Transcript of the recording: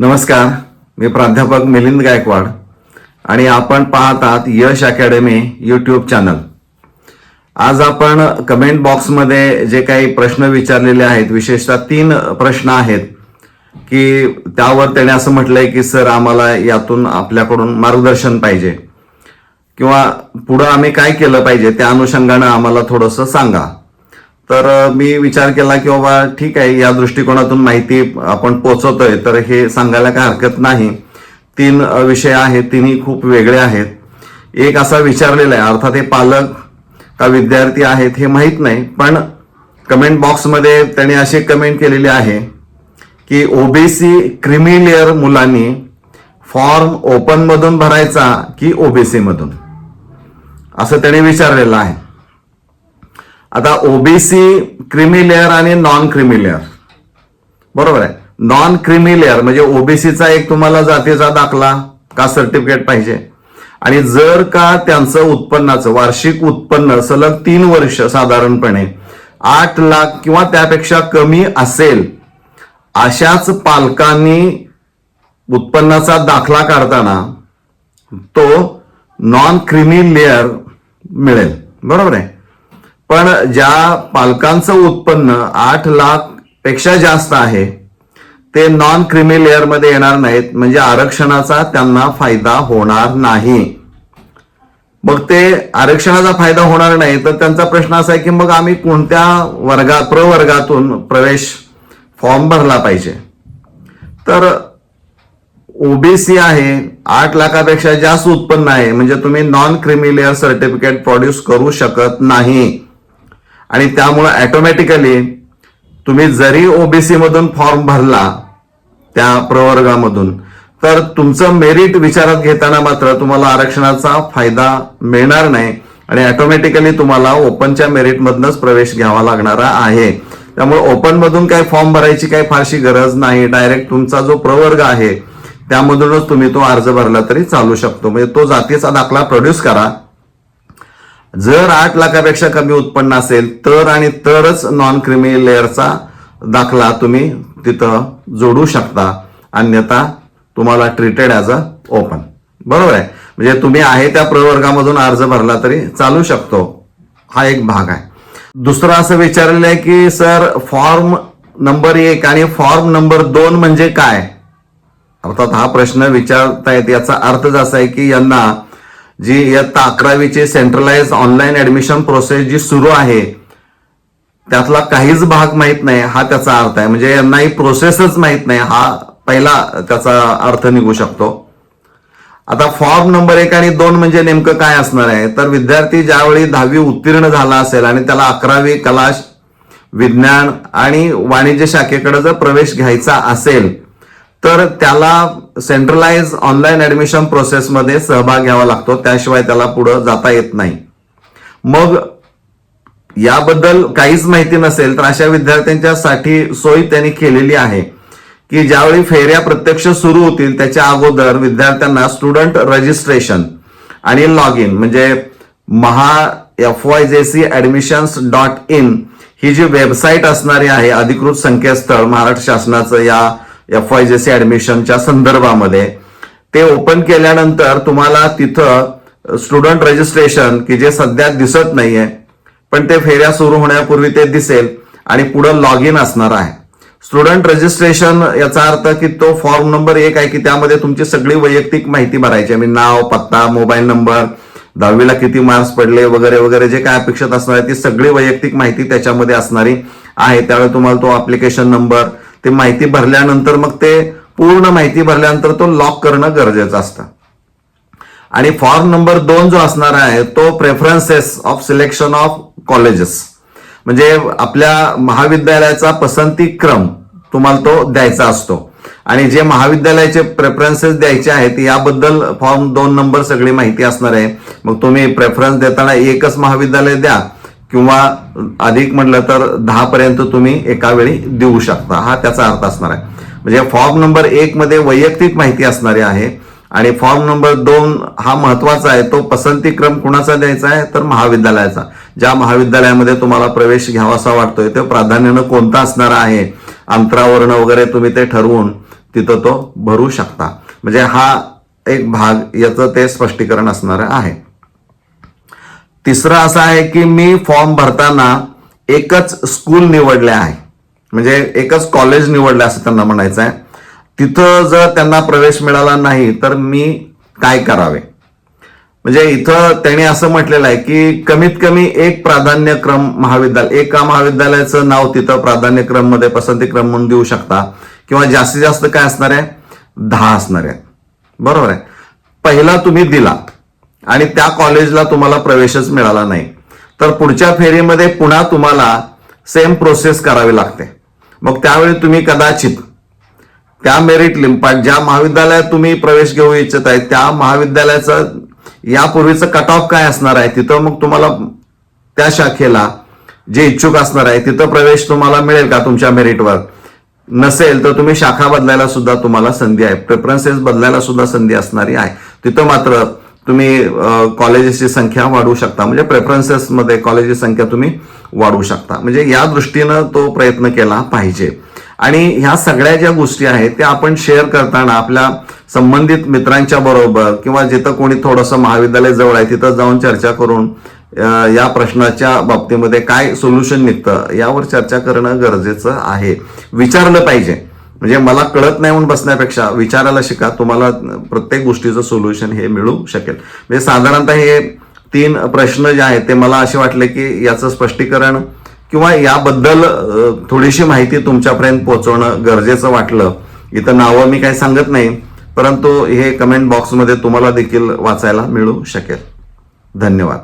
नमस्कार मी प्राध्यापक मिलिंद गायकवाड आणि आपण पाहतात यश अकॅडमी यूट्यूब चॅनल आज आपण कमेंट बॉक्समध्ये जे काही प्रश्न विचारलेले आहेत विशेषतः तीन प्रश्न आहेत की त्यावर त्याने असं म्हटलंय की सर आम्हाला यातून आपल्याकडून मार्गदर्शन पाहिजे. किंवा पुढं आम्ही काय केलं पाहिजे त्या अनुषंगानं आम्हाला थोडंसं सांगा. तर मी विचार केला की बाबा ठीक आहे या दृष्टिकोनातून माहिती आपण पोचवतोय तर हे सांगायला काय हरकत नाही. तीन विषय आहेत तिन्ही खूप वेगळे आहेत. एक असा विचारलेला आहे अर्थात हे पालक का विद्यार्थी आहेत हे माहीत नाही पण कमेंट बॉक्समध्ये त्याने अशी कमेंट केलेली आहे की ओबीसी क्रिमिलेअर मुलांनी फॉर्म ओपनमधून भरायचा की ओबीसीमधून? असं त्याने विचारलेलं आहे. आता ओबीसी क्रिमी लेअर आणि नॉन क्रिमी लेअर बरोबर आहे? नॉन क्रिमी लेअर म्हणजे ओबीसीचा एक तुम्हाला जातीचा दाखला का सर्टिफिकेट पाहिजे? आणि जर का त्यांचं उत्पन्नाचं वार्षिक उत्पन्न सलग तीन वर्ष साधारणपणे आठ लाख किंवा त्यापेक्षा कमी असेल अशाच पालकांनी उत्पन्नाचा दाखला काढताना तो नॉन क्रिमी लेअर मिळेल. बरोबर आहे? पण ज्या पालकांचं उत्पन्न आठ लाखपेक्षा जास्त आहे ते नॉन क्रिमी लेअरमध्ये येणार नाहीत. म्हणजे आरक्षणाचा त्यांना फायदा होणार नाही. मग ते आरक्षणाचा फायदा होणार नाही तर त्यांचा प्रश्न असा आहे की मग आम्ही कोणत्या वर्गात प्रवर्गातून प्रवेश फॉर्म भरला पाहिजे? तर ओबीसी आहे आठ लाखापेक्षा जास्त उत्पन्न आहे. म्हणजे तुम्ही non creamy layer certificate produce करू शकत नाही. आणि त्यामुळं ऑटोमॅटिकली तुम्ही जरी ओबीसी मधून फॉर्म भरला त्या प्रवर्गामधून तर तुमचं मेरिट विचारात घेताना मात्र तुम्हाला आरक्षणाचा फायदा मिळणार नाही आणि ऑटोमॅटिकली तुम्हाला ओपनच्या मेरिटमधनच प्रवेश घ्यावा लागणारा आहे. त्यामुळे ओपन मधून काही फॉर्म भरायची काही फारशी गरज नाही. डायरेक्ट तुमचा जो प्रवर्ग आहे त्यामधूनच तुम्ही तो अर्ज भरला तरी चालू शकतो. म्हणजे तो जातीचा दाखला प्रोड्यूस करा. जर आठ लाखापेक्षा कमी उत्पन्न असेल तर आणि तरच नॉन क्रिमी लेअरचा दाखला तुम्ही तिथं जोडू शकता. अन्यथा तुम्हाला ट्रीटेड ॲज अ ओपन बरोबर आहे? म्हणजे तुम्ही आहे त्या प्रवर्गामधून अर्ज भरला तरी चालू शकतो. हा एक भाग आहे. दुसरं असं विचारलेलं आहे की सर फॉर्म नंबर एक आणि फॉर्म नंबर दोन म्हणजे काय? अर्थात हा प्रश्न विचारतायत याचा अर्थच असा आहे की यांना जी इयत्ता अकरावीची सेंट्रलाइज ऑनलाईन ऍडमिशन प्रोसेस जी सुरू आहे त्यातला काहीच भाग माहीत नाही हा त्याचा अर्थ आहे. म्हणजे यांना ही प्रोसेसच माहीत नाही हा पहिला त्याचा अर्थ निघू शकतो. आता फॉर्म नंबर एक आणि दोन म्हणजे नेमकं काय असणार आहे? तर विद्यार्थी ज्यावेळी दहावी उत्तीर्ण झाला असेल आणि त्याला अकरावी कला विज्ञान आणि वाणिज्य शाखेकडे जर प्रवेश घ्यायचा असेल तर त्याला सेंट्रलाइज ऑनलाईन ऍडमिशन प्रोसेसमध्ये सहभाग घ्यावा लागतो. त्याशिवाय त्याला पुढं जाता येत नाही. मग याबद्दल काहीच माहिती नसेल तर अशा विद्यार्थ्यांच्या साठी सोय त्यांनी केलेली आहे की ज्यावेळी फेऱ्या प्रत्यक्ष सुरू होतील त्याच्या अगोदर विद्यार्थ्यांना स्टुडंट रजिस्ट्रेशन आणि लॉग इन म्हणजे Maha F Y J C admissions dot in ही जी वेबसाईट असणारी आहे अधिकृत संकेतस्थळ महाराष्ट्र शासनाचं या एफ वाय जे सी ऍडमिशनच्या संदर्भामध्ये. ते ओपन केल्यानंतर तुम्हाला तिथं स्टुडंट रजिस्ट्रेशन की जे सध्या दिसत नाहीये पण ते फेऱ्या सुरू होण्यापूर्वी ते दिसेल आणि पुढं लॉग इन असणार आहे. स्टुडंट रजिस्ट्रेशन याचा अर्थ की तो फॉर्म नंबर एक आहे की त्यामध्ये तुमची सगळी वैयक्तिक माहिती भरायची म्हणजे नाव पत्ता मोबाईल नंबर दहावीला किती मार्क्स पडले वगैरे वगैरे जे काय अपेक्षित असणार आहे ती सगळी वैयक्तिक माहिती त्याच्यामध्ये असणारी आहे. त्यावेळी तुम्हाला तो अप्लिकेशन नंबर ते माहिती भरल्यानंतर मग ते पूर्ण माहिती भरल्यानंतर तो लॉक करणं गरजेचं असतं. आणि फॉर्म नंबर दोन जो असणार आहे तो preferences of selection of colleges म्हणजे आपल्या महाविद्यालयाचा पसंती क्रम तुम्हाला तो द्यायचा असतो. आणि जे महाविद्यालयाचे प्रेफरन्सेस द्यायचे आहेत याबद्दल फॉर्म दोन नंबर सगळी माहिती असणार आहे. मग तुम्ही प्रेफरन्स देताना एकच महाविद्यालय द्या किंवा अधिक म्हटलं तर दहा पर्यंत तुम्ही एका वेळी देऊ शकता. हा त्याचा अर्थ असणार आहे. म्हणजे फॉर्म नंबर एक मध्ये वैयक्तिक माहिती असणारी आहे आणि फॉर्म नंबर दोन हा महत्त्वाचा आहे. तो पसंती क्रम कुणाचा द्यायचा आहे? तर महाविद्यालयाचा. ज्या महाविद्यालयामध्ये तुम्हाला प्रवेश घ्यावासा वाटतोय तो प्राधान्यानं कोणता असणार आहे? अंतरावरण वगैरे तुम्ही ते ठरवून तिथं तो भरू शकता. म्हणजे हा एक भाग याचं ते स्पष्टीकरण असणार आहे. तिसरं असं आहे की मी फॉर्म भरताना एकच स्कूल निवडले आहे. म्हणजे एकच कॉलेज निवडलं असं त्यांना म्हणायचं आहे. तिथं जर त्यांना प्रवेश मिळाला नाही तर मी काय करावे? म्हणजे इथं त्यांनी असं म्हटलेलं आहे की कमीत कमी एक प्राधान्यक्रम महाविद्यालय एका महाविद्यालयाचं नाव तिथं प्राधान्यक्रममध्ये पसंतीक्रम म्हणून देऊ शकता. किंवा जास्तीत जास्त काय असणार आहे? दहा असणार आहे. बरोबर आहे. पहिला तुम्ही दिला. आणि त्या कॉलेजला तुम्हाला प्रवेशच मिळाला नाही. तर पुढच्या फेरीमध्ये पुन्हा तुम्हाला सेम प्रोसेस करावी लागते. मग त्यावेळी तुम्ही कदाचित त्या मेरिट लिंपाट ज्या महाविद्यालयात तुम्ही प्रवेश घेऊ इच्छित आहे त्या महाविद्यालयाचं यापूर्वीचं कट ऑफ काय असणार आहे? तिथं मग तुम्हाला त्या शाखेला जे इच्छुक असणार आहे तिथं प्रवेश तुम्हाला मिळेल का तुमच्या मेरिटवर नसेल तर तुम्ही शाखा बदलायला सुद्धा तुम्हाला संधी आहे. प्रेफरन्सेस बदलायला सुद्धा संधी असणारी आहे. तिथं मात्र तुम्ही कॉलेजेसची संख्या वाढवू शकता. म्हणजे प्रेफरन्सेसमध्ये कॉलेजची संख्या तुम्ही वाढवू शकता. म्हणजे या दृष्टीनं तो प्रयत्न केला पाहिजे. आणि ह्या सगळ्या ज्या गोष्टी आहेत त्या आपण शेअर करताना आपल्या संबंधित मित्रांच्या बरोबर किंवा जिथं कोणी थोडंसं महाविद्यालय जवळ आहे तिथं जाऊन चर्चा करून या प्रश्नाच्या बाबतीमध्ये काय सोल्युशन निघतं यावर चर्चा करणं गरजेचं आहे. विचारलं पाहिजे. म्हणजे मला कळत नाही म्हणून बसण्यापेक्षा विचारायला शिका तुम्हाला प्रत्येक गोष्टीचं सोल्युशन हे मिळू शकेल. म्हणजे साधारणतः हे तीन प्रश्न जे आहेत ते मला असे वाटले की याचं स्पष्टीकरण किंवा याबद्दल थोडीशी माहिती तुमच्यापर्यंत पोहोचवणं गरजेचं वाटलं. इथं नावं मी काही सांगत नाही परंतु हे कमेंट बॉक्समध्ये तुम्हाला देखील वाचायला मिळू शकेल. धन्यवाद.